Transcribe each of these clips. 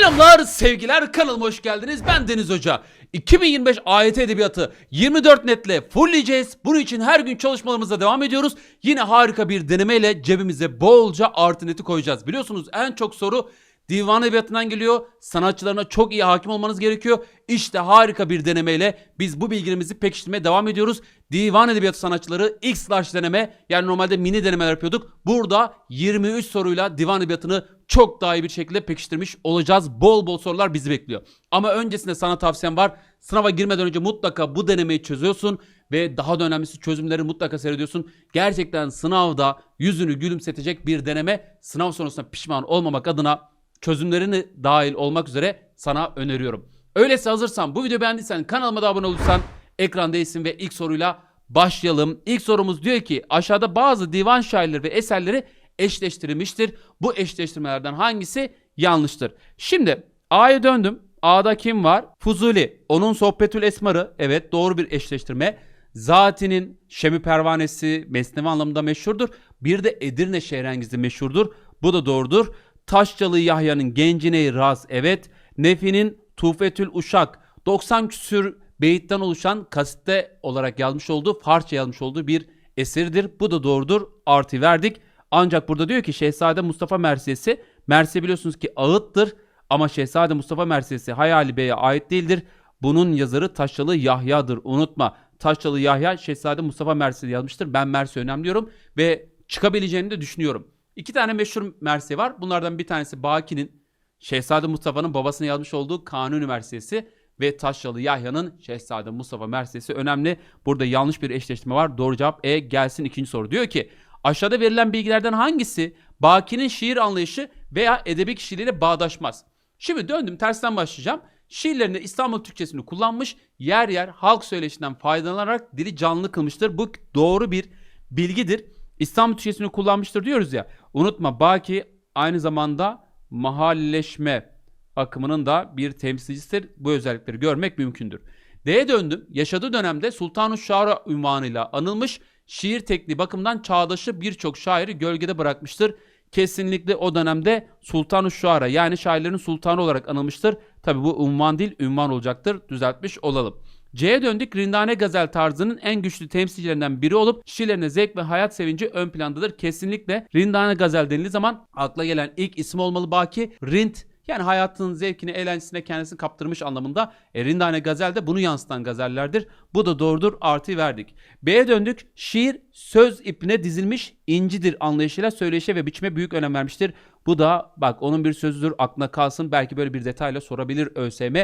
Selamlar, sevgiler, kanalıma hoş geldiniz. Ben Deniz Hoca. 2025 AYT Edebiyatı 24 netle fullleyeceğiz. Bunun için her gün çalışmalarımıza devam ediyoruz. Yine harika bir denemeyle cebimize bolca artı neti koyacağız. Biliyorsunuz en çok soru divan edebiyatından geliyor. Sanatçılarına çok iyi hakim olmanız gerekiyor. İşte harika bir denemeyle biz bu bilgilerimizi pekiştirmeye devam ediyoruz. Divan edebiyatı sanatçıları X large deneme yani normalde mini denemeler yapıyorduk. Burada 23 soruyla divan edebiyatını çok daha iyi bir şekilde pekiştirmiş olacağız. Bol bol sorular bizi bekliyor. Ama öncesinde sana tavsiyem var. Sınava girmeden önce mutlaka bu denemeyi çözüyorsun ve daha da önemlisi çözümleri mutlaka seyrediyorsun. Gerçekten sınavda yüzünü gülümsetecek bir deneme. Sınav sonrasında pişman olmamak adına çözümlerini dahil olmak üzere sana öneriyorum. Öyleyse hazırsan bu videoyu beğendiysen kanalıma da abone olursan ekranda isim ve ilk soruyla başlayalım. İlk sorumuz diyor ki aşağıda bazı divan şairleri ve eserleri eşleştirilmiştir. Bu eşleştirmelerden hangisi yanlıştır? Şimdi A'ya döndüm. A'da kim var? Fuzuli. Onun Sohbetül Esmarı. Evet doğru bir eşleştirme. Zati'nin Şemi Pervanesi Mesnevi anlamında meşhurdur. Bir de Edirne Şehrengizi meşhurdur. Bu da doğrudur. Taşçalı Yahya'nın Gencine Raz evet. Nefi'nin Tufetül Uşak 90 küsür beyitten oluşan kasite olarak yazmış olduğu, Farsça yazmış olduğu bir eseridir. Bu da doğrudur. Artı verdik. Ancak burada diyor ki Şehzade Mustafa Mersiyesi. Mersiye biliyorsunuz ki ağıttır. Ama Şehzade Mustafa Mersiyesi Hayali Bey'e ait değildir. Bunun yazarı Taşçalı Yahya'dır. Unutma. Taşçalı Yahya Şehzade Mustafa Mersiye yazmıştır. Ben Mersiye önemliyorum ve çıkabileceğini de düşünüyorum. İki tane meşhur Mersiye var. Bunlardan bir tanesi Baki'nin Şehzade Mustafa'nın babasına yazmış olduğu Kanuni Mersiyesi ve Taşralı Yahya'nın Şehzade Mustafa Mersiyesi önemli. Burada yanlış bir eşleştirme var. Doğru cevap E gelsin ikinci soru. Diyor ki aşağıda verilen bilgilerden hangisi Baki'nin şiir anlayışı veya edebi kişiliğiyle bağdaşmaz? Şimdi döndüm tersten başlayacağım. Şiirlerinde İstanbul Türkçesini kullanmış, yer yer halk söyleşinden faydalanarak dili canlı kılmıştır. Bu doğru bir bilgidir. İstanbul Türkçesini kullanmıştır diyoruz ya. Unutma Baki aynı zamanda mahalleşme akımının da bir temsilcisidir. Bu özellikleri görmek mümkündür. D'ye döndüm. Yaşadığı dönemde Sultan-ı Şara ünvanıyla anılmış, şiir tekniği bakımından çağdaşı birçok şairi gölgede bırakmıştır. Kesinlikle o dönemde Sultan-ı Şuara yani şairlerin sultanı olarak anılmıştır. Tabi bu unvan değil ünvan olacaktır. Düzeltmiş olalım. C'ye döndük. Rindane Gazel tarzının en güçlü temsilcilerinden biri olup şiirlerine zevk ve hayat sevinci ön plandadır. Kesinlikle Rindane Gazel denildiği zaman akla gelen ilk isim olmalı Baki. Rind yani hayatının zevkini, eğlencesine kendisini kaptırmış anlamında. E, Rindane Gazel de bunu yansıtan gazellerdir. Bu da doğrudur. Artı verdik. B'ye döndük. Şiir söz ipine dizilmiş incidir anlayışıyla söyleşe ve biçime büyük önem vermiştir. Bu da bak onun bir sözüdür aklına kalsın. Belki böyle bir detayla sorabilir ÖSYM.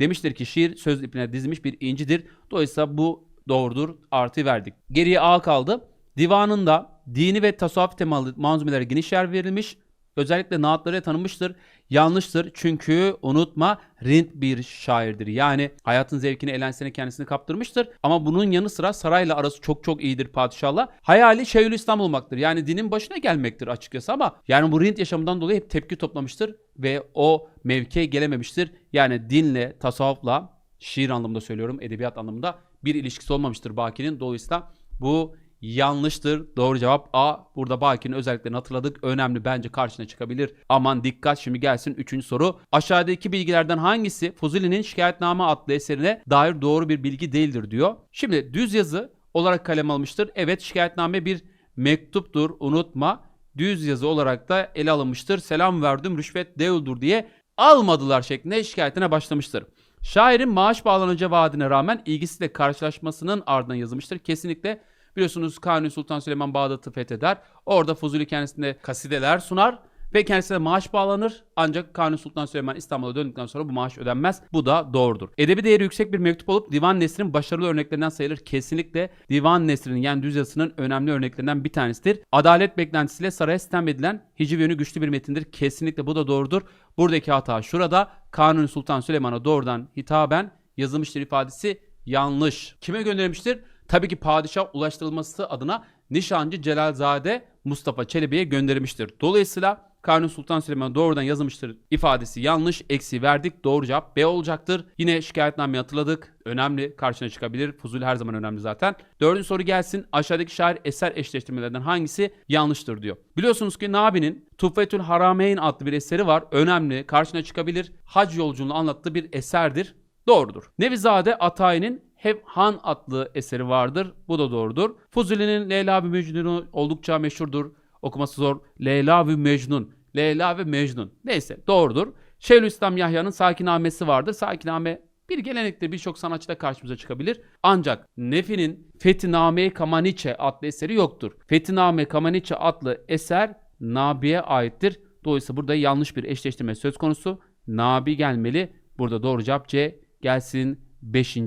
Demiştir ki şiir söz ipine dizilmiş bir incidir. Dolayısıyla bu doğrudur. Artı verdik. Geriye A kaldı. Divanında dini ve tasavvuf temalı manzumelere geniş yer verilmiş. Özellikle naatlara tanınmıştır. Yanlıştır çünkü unutma Rind bir şairdir. Yani hayatın zevkini eğlencesine kendisini kaptırmıştır. Ama bunun yanı sıra sarayla arası çok çok iyidir padişahla. Hayali Şeyhülislam olmaktır. Yani dinin başına gelmektir açıkçası ama yani bu Rind yaşamından dolayı hep tepki toplamıştır ve o mevkiye gelememiştir. Yani dinle, tasavvufla, şiir anlamında söylüyorum, edebiyat anlamında bir ilişkisi olmamıştır Baki'nin. Dolayısıyla bu yanlıştır. Doğru cevap A. Burada Baki'nin özelliklerini hatırladık. Önemli bence karşına çıkabilir. Aman dikkat şimdi gelsin 3. soru. Aşağıdaki bilgilerden hangisi Fuzuli'nin Şikayetname adlı eserine dair doğru bir bilgi değildir diyor. Şimdi düz yazı olarak kalem almıştır. Evet şikayetname bir mektuptur unutma. Düz yazı olarak da ele alınmıştır. Selam verdim rüşvet değildir diye almadılar şeklinde şikayetine başlamıştır. Şairin maaş bağlanacağı vaadine rağmen ilgisiyle karşılaşmasının ardından yazılmıştır. Kesinlikle Biliyorsunuz Kanuni Sultan Süleyman Bağdat'ı fetheder. Orada Fuzuli kendisine kasideler sunar ve kendisine maaş bağlanır. Ancak Kanuni Sultan Süleyman İstanbul'a döndükten sonra bu maaş ödenmez. Bu da doğrudur. Edebi değeri yüksek bir mektup olup Divan Nesri'nin başarılı örneklerinden sayılır. Kesinlikle Divan Nesri'nin yani düz yazısının önemli örneklerinden bir tanesidir. Adalet beklentisiyle saraya sistem edilen hiciv yönü güçlü bir metindir. Kesinlikle bu da doğrudur. Buradaki hata şurada. Kanuni Sultan Süleyman'a doğrudan hitaben yazılmıştır ifadesi yanlış. Kime gönderilmiştir? Tabii ki padişah ulaştırılması adına Nişancı Celalzade Mustafa Çelebi'ye göndermiştir. Dolayısıyla Kanuni Sultan Süleyman doğrudan yazılmıştır ifadesi yanlış. Eksi verdik. Doğru cevap B olacaktır. Yine şikayetnameyi hatırladık. Önemli. Karşına çıkabilir. Fuzuli her zaman önemli zaten. Dördüncü soru gelsin. Aşağıdaki şair eser eşleştirmelerden hangisi yanlıştır diyor. Biliyorsunuz ki Nabi'nin Tuffetül Harameyn adlı bir eseri var. Önemli. Karşına çıkabilir. Hac yolculuğunu anlattığı bir eserdir. Doğrudur. Nevizade Atayi'nin Hep Han adlı eseri vardır. Bu da doğrudur. Fuzuli'nin Leyla ve Mecnun'u oldukça meşhurdur. Okuması zor. Leyla ve Mecnun. Leyla ve Mecnun. Neyse doğrudur. Şeyhülislam Yahya'nın Sakinamesi vardır. Sakiname bir gelenektir birçok sanatçıda karşımıza çıkabilir. Ancak Nefi'nin Fethiname Kamaniçe adlı eseri yoktur. Fethiname Kamaniçe adlı eser Nabi'ye aittir. Dolayısıyla burada yanlış bir eşleştirme söz konusu. Nabi gelmeli. Burada doğru cevap C. Gelsin 5.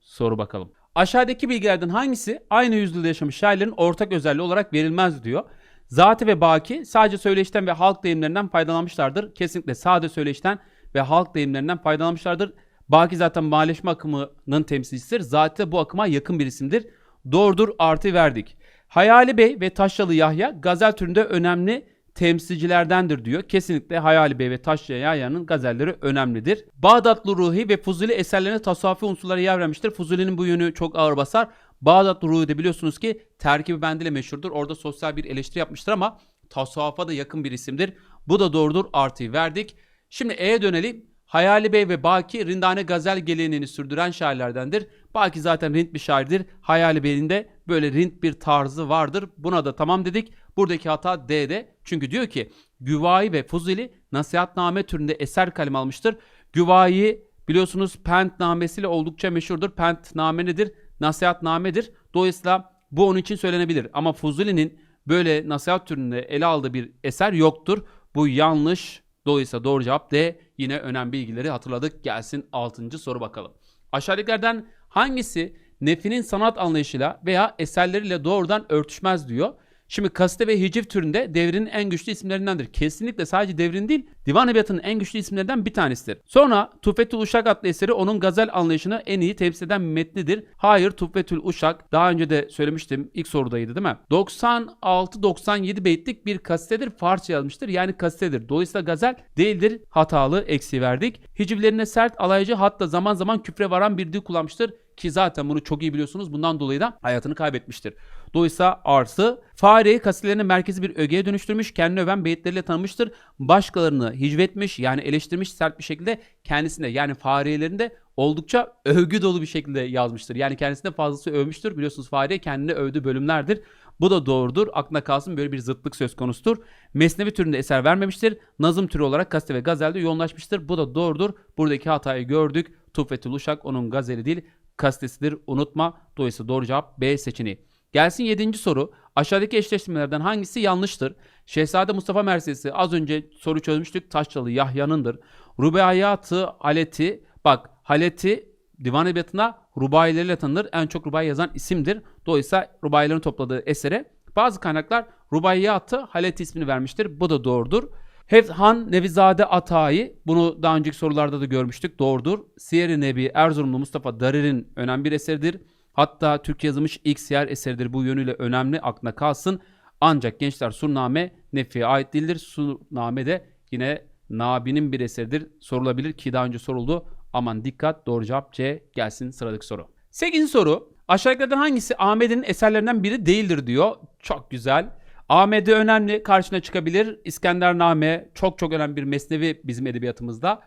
soru bakalım. Aşağıdaki bilgilerden hangisi aynı yüzyılda yaşamış şairlerin ortak özelliği olarak verilmez diyor. Zati ve Baki sadece söyleşten ve halk deyimlerinden faydalanmışlardır. Kesinlikle sade söyleşten ve halk deyimlerinden faydalanmışlardır. Baki zaten mahalleşme akımının temsilcisidir. Zati bu akıma yakın bir isimdir. Doğrudur artı verdik. Hayali Bey ve Taşralı Yahya gazel türünde önemli temsilcilerdendir diyor. Kesinlikle Hayali Bey ve Taşralı Yahya'nın gazelleri önemlidir. Bağdatlı Ruhi ve Fuzuli eserlerine tasavvufi unsurları yer vermiştir. Fuzuli'nin bu yönü çok ağır basar. Bağdatlı Ruhi de biliyorsunuz ki terkibi bendiyle meşhurdur. Orada sosyal bir eleştiri yapmıştır ama tasavvufa da yakın bir isimdir. Bu da doğrudur artıyı verdik. Şimdi E'ye dönelim. Hayali Bey ve Baki Rindane Gazel geleneğini sürdüren şairlerdendir. Baki zaten Rind bir şairdir. Hayali Bey'in de böyle Rind bir tarzı vardır. Buna da tamam dedik. Buradaki hata D'de. Çünkü diyor ki Güvayi ve Fuzuli nasihatname türünde eser kalem almıştır. Güvayi biliyorsunuz Pentnamesiyle oldukça meşhurdur. Pentname nedir? Nasihatnamedir. Dolayısıyla bu onun için söylenebilir. Ama Fuzuli'nin böyle nasihat türünde ele aldığı bir eser yoktur. Bu yanlış. Dolayısıyla doğru cevap D. Yine önemli bilgileri hatırladık. Gelsin 6. soru bakalım. Aşağıdakilerden hangisi Nefi'nin sanat anlayışıyla veya eserleriyle doğrudan örtüşmez diyor. Şimdi kaside ve hiciv türünde devrinin en güçlü isimlerindendir. Kesinlikle sadece devrin değil, divan edebiyatının en güçlü isimlerinden bir tanesidir. Sonra Tufetül Uşak adlı eseri onun gazel anlayışını en iyi temsil eden metnidir. Hayır Tufetül Uşak daha önce de söylemiştim ilk sorudaydı değil mi? 96-97 beytlik bir kasidedir. Farsça yazmıştır yani kasidedir. Dolayısıyla gazel değildir. Hatalı eksi verdik. Hicivlerine sert alaycı hatta zaman zaman küfre varan bir dil kullanmıştır. Ki zaten bunu çok iyi biliyorsunuz. Bundan dolayı da hayatını kaybetmiştir. Dolayısıyla artı fareyi kasidelerinin merkezi bir ögeye dönüştürmüş. Kendini öven beyitleriyle tanımıştır. Başkalarını hicvetmiş yani eleştirmiş sert bir şekilde kendisine yani farelerinde oldukça övgü dolu bir şekilde yazmıştır. Yani kendisine fazlası övmüştür. Biliyorsunuz fare kendini övdüğü bölümlerdir. Bu da doğrudur. Aklına kalsın böyle bir zıtlık söz konusudur. Mesnevi türünde eser vermemiştir. Nazım türü olarak kaside ve gazelde yoğunlaşmıştır. Bu da doğrudur. Buradaki hatayı gördük. Tufetül Uşak onun gazeli değil kastesidir unutma. Dolayısıyla doğru cevap B seçeneği. Gelsin 7. soru. Aşağıdaki eşleştirmelerden hangisi yanlıştır? Şehzade Mustafa Mersesi az önce soru çözmüştük. Taşralı Yahya'nındır. Rubaiyatı Haleti bak Haleti divan edebiyatına rubaileriyle tanınır. En çok rubai yazan isimdir. Dolayısıyla rubailerin topladığı esere bazı kaynaklar Rubaiyatı Haleti ismini vermiştir. Bu da doğrudur. Hevhan Nevizade Atayi bunu daha önceki sorularda da görmüştük. Doğrudur. Siyer-i Nebi Erzurumlu Mustafa Darir'in önemli bir eseridir. Hatta Türk yazılmış ilk siyer eseridir. Bu yönüyle önemli aklına kalsın. Ancak gençler Surname Nefi'ye ait değildir. Surname de yine Nabi'nin bir eseridir. Sorulabilir ki daha önce soruldu. Aman dikkat doğru cevap C gelsin sıradaki soru. 8. soru. Aşağıdakilerden hangisi Ahmet'in eserlerinden biri değildir diyor. Çok güzel. Ahmet'e önemli karşına çıkabilir. İskendername çok çok önemli bir mesnevi bizim edebiyatımızda.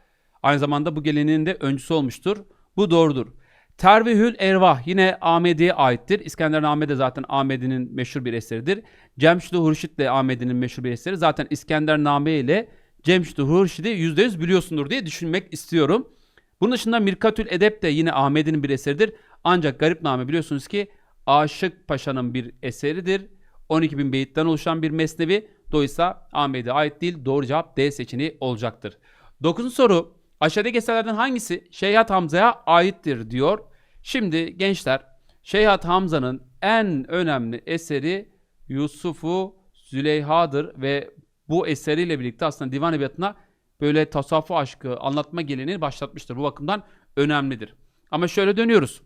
Aynı zamanda bu geleneğin de öncüsü olmuştur. Bu doğrudur. Tervihül Ervah yine Ahmedi'ye aittir. İskendername de zaten Ahmedi'nin meşhur bir eseridir. Cemşid-i Hurşit de Ahmedi'nin meşhur bir eseri. Zaten İskendername ile Cemşid-i Hurşit'i %100 biliyorsundur diye düşünmek istiyorum. Bunun dışında Mirkatül Edep de yine Ahmedi'nin bir eseridir. Ancak Garipname biliyorsunuz ki Aşık Paşa'nın bir eseridir. 12 bin beyitten oluşan bir mesnevi. Dolayısıyla Ahmet'e ait değil. Doğru cevap D seçeneği olacaktır. 9. soru. Aşağıdaki eserlerden hangisi Şeyhat Hamza'ya aittir diyor. Şimdi gençler Şeyhat Hamza'nın en önemli eseri Yusufu Züleyha'dır ve bu eseriyle birlikte aslında divan edebiyatına böyle tasavvuf aşkı anlatma geleneğini başlatmıştır. Bu bakımdan önemlidir. Ama şöyle dönüyoruz.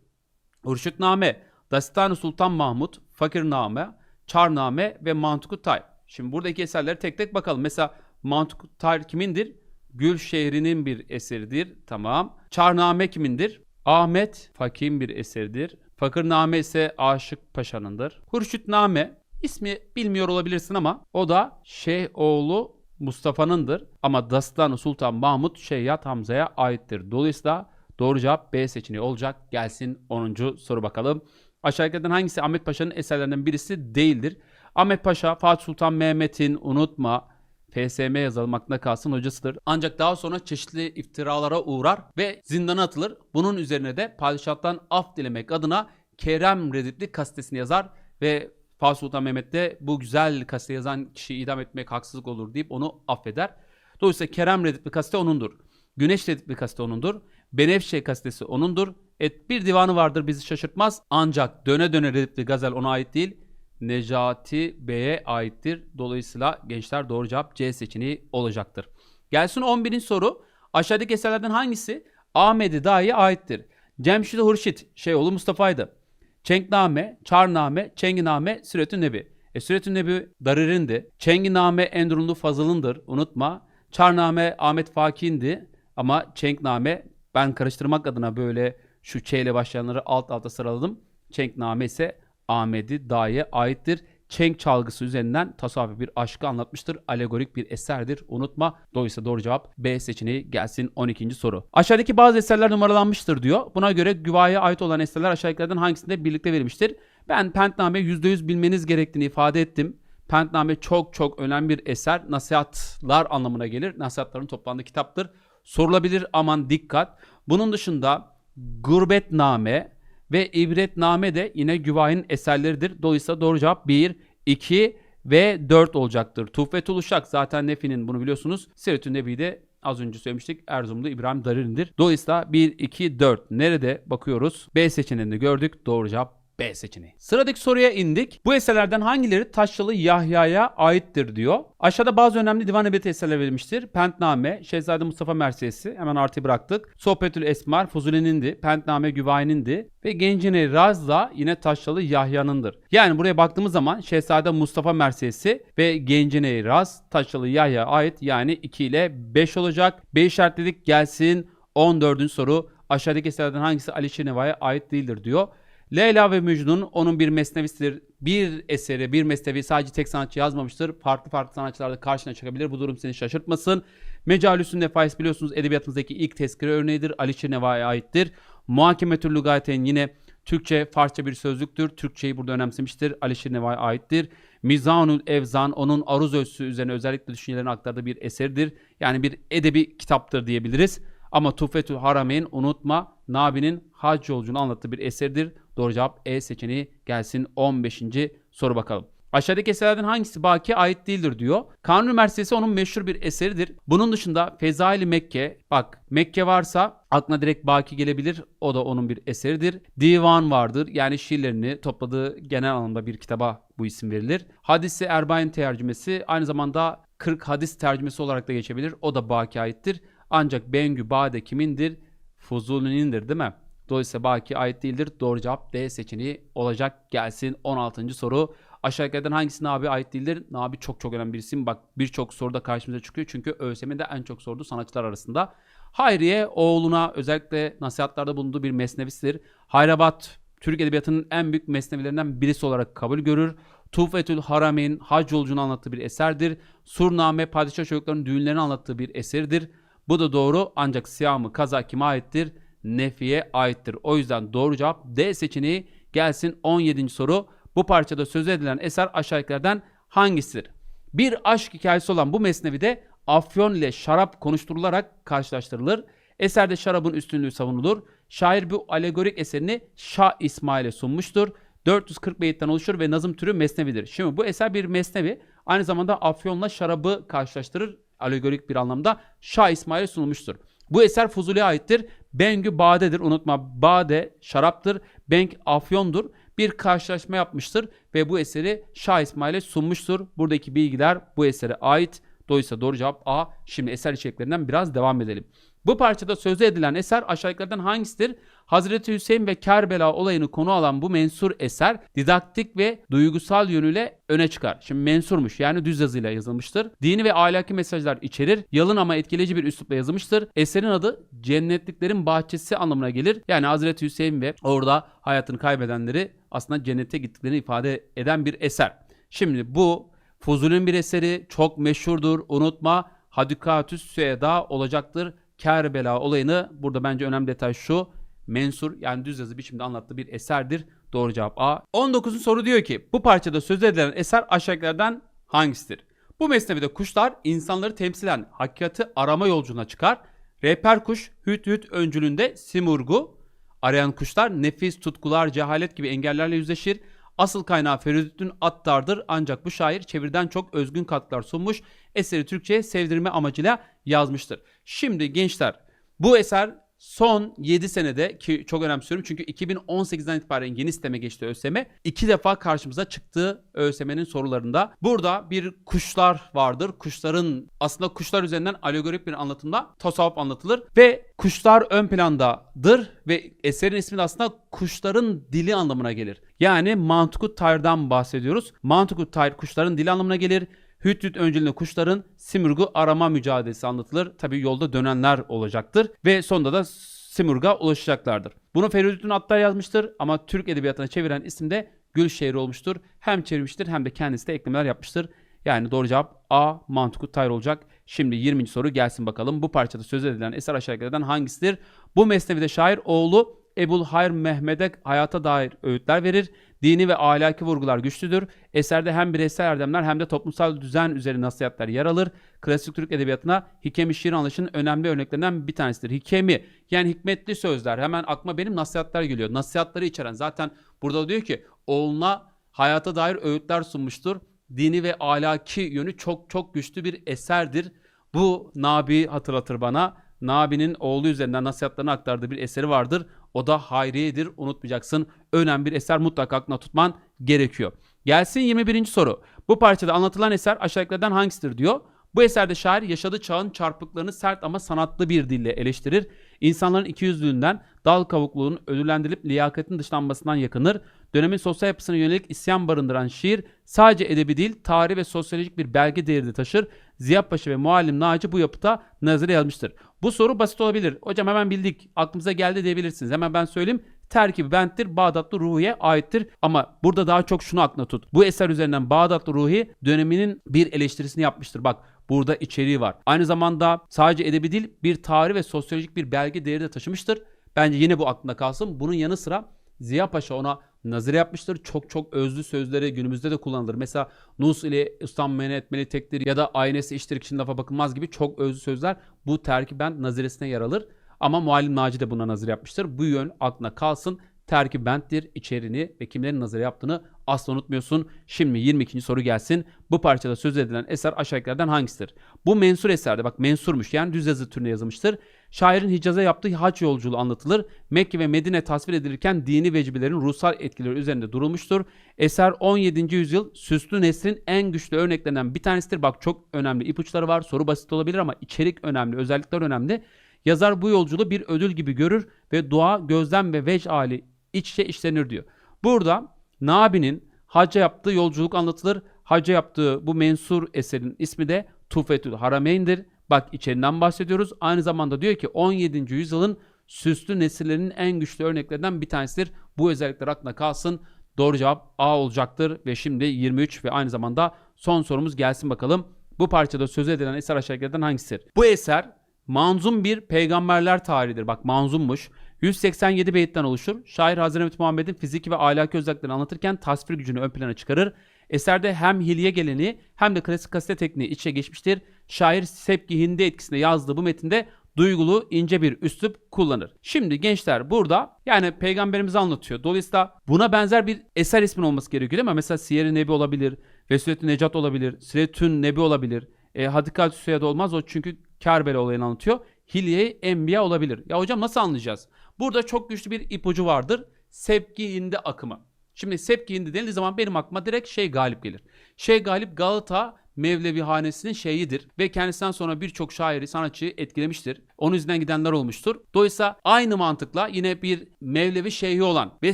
Hurşitname, Dastan-ı Sultan Mahmut, Fakirname, Çarname ve Mantuku Tay. Şimdi buradaki eserleri tek tek bakalım. Mesela Mantuktar kimindir? Gül şehrinin bir eseridir. Tamam. Çarname kimindir? Ahmet Fakih'in bir eseridir. Fakırname ise Aşık Paşa'nındır. Hurşitname ismi bilmiyor olabilirsin ama o da Şeyhoğlu Mustafa'nındır. Ama Dastan Sultan Mahmut Şeyyat Hamza'ya aittir. Dolayısıyla doğru cevap B seçeneği olacak. Gelsin 10. soru bakalım. Aşağıdakilerden hangisi Ahmet Paşa'nın eserlerinden birisi değildir? Ahmet Paşa Fatih Sultan Mehmet'in unutma FSM yazalım aklına kalsın hocasıdır. Ancak daha sonra çeşitli iftiralara uğrar ve zindana atılır. Bunun üzerine de padişahtan af dilemek adına Kerem Reditli kastesini yazar ve Fatih Sultan Mehmet de bu güzel kasete yazan kişiyi idam etmek haksızlık olur deyip onu affeder. Dolayısıyla Kerem Reditli kasete onundur. Güneş Reditli kasete onundur. Benefşe kasetesi onundur. Et bir divanı vardır bizi şaşırtmaz. Ancak döne döne Reditli gazel ona ait değil. Necati Bey'e aittir. Dolayısıyla gençler doğru cevap C seçeneği olacaktır. Gelsin 11. soru. Aşağıdaki eserlerden hangisi Ahmedi Dahi'ye aittir? Cemşid Hurşit, Şeyhoğlu Mustafa'ydı. Çengname, Çarname, Çenginame, Süretün Nebi. E Süretün Nebi Darir'indi. Çenginame Endrunlu Fazıl'ındır. Unutma. Çarname Ahmet Fakih'indi. Ama Çengname ben karıştırmak adına böyle şu Ç ile başlayanları alt alta sıraladım. Çengname ise Ahmedi Dağ'ya aittir. Çenk çalgısı üzerinden tasavvufi bir aşkı anlatmıştır. Alegorik bir eserdir. Unutma. Dolayısıyla doğru cevap B seçeneği gelsin 12. soru. Aşağıdaki bazı eserler numaralanmıştır diyor. Buna göre güvaya ait olan eserler aşağıdakilerden hangisinde birlikte verilmiştir? Ben Pentname %100 bilmeniz gerektiğini ifade ettim. Pentname çok çok önemli bir eser. Nasihatlar anlamına gelir. Nasihatların toplandığı kitaptır. Sorulabilir aman dikkat. Bunun dışında Gurbetname, ve ibretname de yine Güvahi'nin eserleridir. Dolayısıyla doğru cevap 1, 2 ve 4 olacaktır. Tuhfetül Uşak zaten Nefi'nin bunu biliyorsunuz. Siretün Nebi de az önce söylemiştik. Erzurum'da İbrahim Darir'indir. Dolayısıyla 1, 2, 4 nerede bakıyoruz? B seçeneğini gördük. Doğru cevap B seçeneği. Sıradaki soruya indik. Bu eserlerden hangileri Taşralı Yahya'ya aittir diyor. Aşağıda bazı önemli divan edebiyatı eserler verilmiştir. Pentname, Şehzade Mustafa Mersiyesi hemen artı bıraktık. Sohbetül Esmar, Fuzuli'nindi. Pentname Güvahi'nindi. Ve Gencine Raz da yine Taşralı Yahya'nındır. Yani buraya baktığımız zaman Şehzade Mustafa Mersiyesi ve Gencine Raz Taşralı Yahya ait yani 2 ile 5 olacak. B işaretledik gelsin 14. soru. Aşağıdaki eserlerden hangisi Ali Şirneva'ya ait değildir diyor. Leyla ve Mecnun onun bir mesnevisidir. Bir eseri, bir mesnevi sadece tek sanatçı yazmamıştır. Farklı farklı sanatçılarda karşına çıkabilir. Bu durum seni şaşırtmasın. Mecalüsün Nefais biliyorsunuz edebiyatımızdaki ilk tezkere örneğidir. Aliçe Neva'ya aittir. Muhakemetül Lugaten yine Türkçe, Farsça bir sözlüktür. Türkçeyi burada önemsemiştir. Alişir Neva'ya aittir. Mizanul Evzan onun aruz ölçüsü üzerine özellikle düşüncelerini aktardığı bir eserdir. Yani bir edebi kitaptır diyebiliriz. Ama Tuhfetül Harameyn unutma Nabi'nin hac yolculuğunu anlattığı bir eserdir. Doğru cevap E seçeneği gelsin 15. soru bakalım. Aşağıdaki eserlerden hangisi Baki'ye ait değildir diyor. Kanuni Mersiyesi onun meşhur bir eseridir. Bunun dışında Fezaili Mekke, bak Mekke varsa aklına direkt Baki gelebilir. O da onun bir eseridir. Divan vardır. Yani şiirlerini topladığı genel anlamda bir kitaba bu isim verilir. Hadisi Erbain tercümesi aynı zamanda 40 hadis tercümesi olarak da geçebilir. O da Baki aittir. Ancak Bengü Bade kimindir? Fuzuli'nindir değil mi? Dolayısıyla Baki ait değildir. Doğru cevap D seçeneği olacak. Gelsin 16. soru. Aşağıdakilerden hangisi Nabi ait değildir? Nabi çok çok önemli bir isim. Bak birçok soruda karşımıza çıkıyor. Çünkü ÖSYM'de en çok sorduğu sanatçılar arasında. Hayriye oğluna özellikle nasihatlarda bulunduğu bir mesnevisidir. Hayrabat Türk Edebiyatı'nın en büyük mesnevilerinden birisi olarak kabul görür. Tuhfetül Harameyn hac yolculuğunu anlattığı bir eserdir. Surname padişah çocuklarının düğünlerini anlattığı bir eserdir. Bu da doğru ancak siyamı kaza kime aittir? Nefi'ye aittir. O yüzden doğru cevap D seçeneği gelsin 17. soru. Bu parçada söz edilen eser aşağıdakilerden hangisidir? Bir aşk hikayesi olan bu mesnevide afyon ile şarap konuşturularak karşılaştırılır. Eserde şarabın üstünlüğü savunulur. Şair bu alegorik eserini Şah İsmail'e sunmuştur. 440 beyitten oluşur ve nazım türü mesnevidir. Şimdi bu eser bir mesnevi. Aynı zamanda afyonla şarabı karşılaştırır. Alegorik bir anlamda Şah İsmail'e sunulmuştur. Bu eser Fuzuli'ye aittir. Bengü badedir. Unutma bade şaraptır. Benk afyondur. Bir karşılaşma yapmıştır ve bu eseri Şah İsmail'e sunmuştur. Buradaki bilgiler bu esere ait. Dolayısıyla doğru cevap A. Şimdi eser içeriklerinden biraz devam edelim. Bu parçada sözü edilen eser aşağıdakilerden hangisidir? Hazreti Hüseyin ve Kerbela olayını konu alan bu mensur eser didaktik ve duygusal yönüyle öne çıkar. Şimdi mensurmuş yani düz yazıyla yazılmıştır. Dini ve ahlaki mesajlar içerir. Yalın ama etkileyici bir üslupla yazılmıştır. Eserin adı cennetliklerin bahçesi anlamına gelir. Yani Hazreti Hüseyin ve orada hayatını kaybedenleri aslında cennete gittiklerini ifade eden bir eser. Şimdi bu Fuzuli'nin bir eseri çok meşhurdur. Unutma Hadikatüs Süeda olacaktır. Kerbela olayını burada bence önemli detay şu. Mensur yani düz yazı biçimde anlattığı bir eserdir. Doğru cevap A. 19. soru diyor ki bu parçada söz edilen eser aşağıdakilerden hangisidir? Bu mesnevide kuşlar insanları temsilen hakikati arama yolculuğuna çıkar. Rehber kuş hüt hüt öncülünde simurgu. Arayan kuşlar nefis, tutkular, cehalet gibi engellerle yüzleşir. Asıl kaynağı Feridüddin Attar'dır ancak bu şair çeviriden çok özgün katkılar sunmuş. Eseri Türkçe'ye sevdirme amacıyla yazmıştır. Şimdi gençler bu eser son 7 senede ki çok önemsiyorum çünkü 2018'den itibaren yeni sisteme geçti ÖSYM. iki defa karşımıza çıktığı ÖSYM'nin sorularında. Burada bir kuşlar vardır. Kuşların aslında kuşlar üzerinden alegorik bir anlatımda tasavvuf anlatılır ve kuşlar ön plandadır ve eserin ismi de aslında kuşların dili anlamına gelir. Yani Mantukut Tayr'dan bahsediyoruz. Mantukut Tayr kuşların dili anlamına gelir. Hüt hüt öncülüğünde kuşların simurgu arama mücadelesi anlatılır. Tabi yolda dönenler olacaktır ve sonunda da simurga ulaşacaklardır. Bunu Feridüddin Attar yazmıştır ama Türk edebiyatına çeviren isim de Gülşehir olmuştur. Hem çevirmiştir hem de kendisi de eklemeler yapmıştır. Yani doğru cevap A. Mantukut Tayr olacak. Şimdi 20. soru gelsin bakalım. Bu parçada söz edilen eser aşağıdakilerden hangisidir? Bu mesnevide şair oğlu Ebul Hayr Mehmet'e hayata dair öğütler verir. Dini ve ahlaki vurgular güçlüdür. Eserde hem bireysel erdemler hem de toplumsal düzen üzerine nasihatler yer alır. Klasik Türk edebiyatına Hikemi şiir anlayışının önemli örneklerinden bir tanesidir. Hikemi yani hikmetli sözler hemen aklıma benim nasihatler geliyor. Nasihatları içeren zaten burada diyor ki oğluna hayata dair öğütler sunmuştur. Dini ve ahlaki yönü çok çok güçlü bir eserdir. Bu Nabi hatırlatır bana. Nabi'nin oğlu üzerinden nasihatlarını aktardığı bir eseri vardır. O da Hayriye'dir. Unutmayacaksın. Önemli bir eser mutlaka aklına tutman gerekiyor. Gelsin 21. soru. Bu parçada anlatılan eser aşağıdakilerden hangisidir diyor. Bu eserde şair yaşadığı çağın çarpıklarını sert ama sanatlı bir dille eleştirir. İnsanların ikiyüzlülüğünden, dal kavukluğunun ödüllendirilip liyakatin dışlanmasından yakınır. Dönemin sosyal yapısına yönelik isyan barındıran şiir sadece edebi değil, tarih ve sosyolojik bir belge değeri de taşır. Ziya Paşa ve Muallim Naci bu yapıta nazire yazmıştır. Bu soru basit olabilir. Hocam hemen bildik, aklımıza geldi diyebilirsiniz. Hemen ben söyleyeyim. Terkibi benttir, Bağdatlı Ruhi'ye aittir. Ama burada daha çok şunu aklına tut. Bu eser üzerinden Bağdatlı Ruhi döneminin bir eleştirisini yapmıştır. Bak burada içeriği var. Aynı zamanda sadece edebi değil bir tarih ve sosyolojik bir belge değeri de taşımıştır. Bence yine bu aklında kalsın. Bunun yanı sıra Ziya Paşa ona nazire yapmıştır. Çok çok özlü sözleri günümüzde de kullanılır. Mesela Nus ile ustam mene etmeli tektir ya da aynesi iştir kişinin lafa bakılmaz gibi çok özlü sözler bu terkiben naziresine yer alır. Ama Muallim Naci de buna nazire yapmıştır. Bu yön aklına kalsın. Terkib benttir. içeriğini ve kimlerin nazire yaptığını asla unutmuyorsun. Şimdi 22. soru gelsin. Bu parçada söz edilen eser aşağıdakilerden hangisidir? Bu mensur eserde bak mensurmuş yani düz yazı türüne yazılmıştır. Şairin Hicaz'a yaptığı hac yolculuğu anlatılır. Mekke ve Medine tasvir edilirken dini vecibelerin ruhsal etkileri üzerinde durulmuştur. Eser 17. yüzyıl süslü nesrin en güçlü örneklerinden bir tanesidir. Bak çok önemli ipuçları var. Soru basit olabilir ama içerik önemli, özellikler önemli. Yazar bu yolculuğu bir ödül gibi görür ve dua, gözlem ve vec hali iç içe işlenir diyor. Burada Nabi'nin hacca yaptığı yolculuk anlatılır. Hacca yaptığı bu mensur eserin ismi de Tufetül Harameyn'dir. Bak içeriğinden bahsediyoruz. Aynı zamanda diyor ki 17. yüzyılın süslü nesillerinin en güçlü örneklerinden bir tanesidir. Bu özellikler aklına kalsın. Doğru cevap A olacaktır ve şimdi 23 ve aynı zamanda son sorumuz gelsin bakalım. Bu parçada söz edilen eser aşağıdakilerden hangisidir? Bu eser manzum bir peygamberler tarihidir. Bak manzummuş. 187 beyitten oluşur. Şair Hazreti Muhammed'in fiziki ve ahlaki özelliklerini anlatırken tasvir gücünü ön plana çıkarır. Eserde hem hilye geleneği hem de klasik kasete tekniği içe geçmiştir. Şair Sepki Hindi etkisinde yazdığı bu metinde duygulu ince bir üslup kullanır. Şimdi gençler burada yani peygamberimizi anlatıyor. Dolayısıyla buna benzer bir eser ismin olması gerekiyor değil mi? Mesela Siyer-i Nebi olabilir, Vesûlet-i Necat olabilir, Siretün Nebi olabilir. E, Hadikat Süya'da olmaz o çünkü Kerbela olayını anlatıyor. Hilye-i olabilir. Ya hocam nasıl anlayacağız? Burada çok güçlü bir ipucu vardır. Sepki Hindi akımı. Şimdi Sepki Hindi denildiği zaman benim aklıma direkt şey galip gelir. Şey galip Galata Mevlevi hanesinin şeyidir ve kendisinden sonra birçok şairi, sanatçıyı etkilemiştir. Onun yüzünden gidenler olmuştur. Dolayısıyla aynı mantıkla yine bir Mevlevi şeyhi olan ve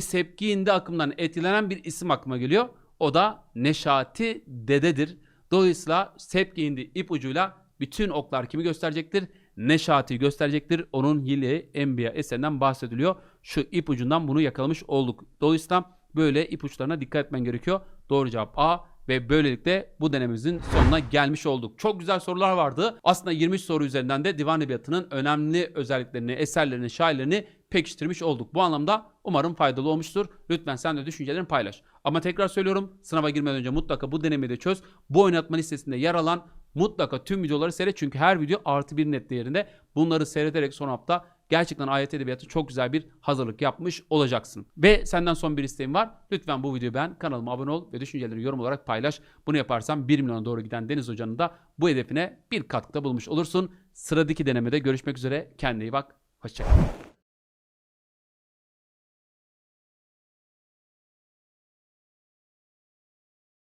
Sepki'inde akımdan etkilenen bir isim aklıma geliyor. O da Neşati Dede'dir. Dolayısıyla Sepki'inde ipucuyla bütün oklar kimi gösterecektir? Neşati'yi gösterecektir. Onun Hile Enbiya eserinden bahsediliyor. Şu ipucundan bunu yakalamış olduk. Dolayısıyla böyle ipuçlarına dikkat etmen gerekiyor. Doğru cevap A ve böylelikle bu denememizin sonuna gelmiş olduk. Çok güzel sorular vardı. Aslında 23 soru üzerinden de divan edebiyatının önemli özelliklerini, eserlerini, şairlerini pekiştirmiş olduk. Bu anlamda umarım faydalı olmuştur. Lütfen sen de düşüncelerini paylaş. Ama tekrar söylüyorum sınava girmeden önce mutlaka bu denemeyi de çöz. Bu oynatma listesinde yer alan mutlaka tüm videoları seyret. Çünkü her video artı bir net değerinde. Bunları seyrederek son hafta gerçekten ayet edebiyatı çok güzel bir hazırlık yapmış olacaksın. Ve senden son bir isteğim var. Lütfen bu videoyu beğen, kanalıma abone ol ve düşüncelerini yorum olarak paylaş. Bunu yaparsan 1 milyona doğru giden Deniz Hoca'nın da bu hedefine bir katkıda bulmuş olursun. Sıradaki denemede görüşmek üzere. Kendine iyi bak. Hoşçakal.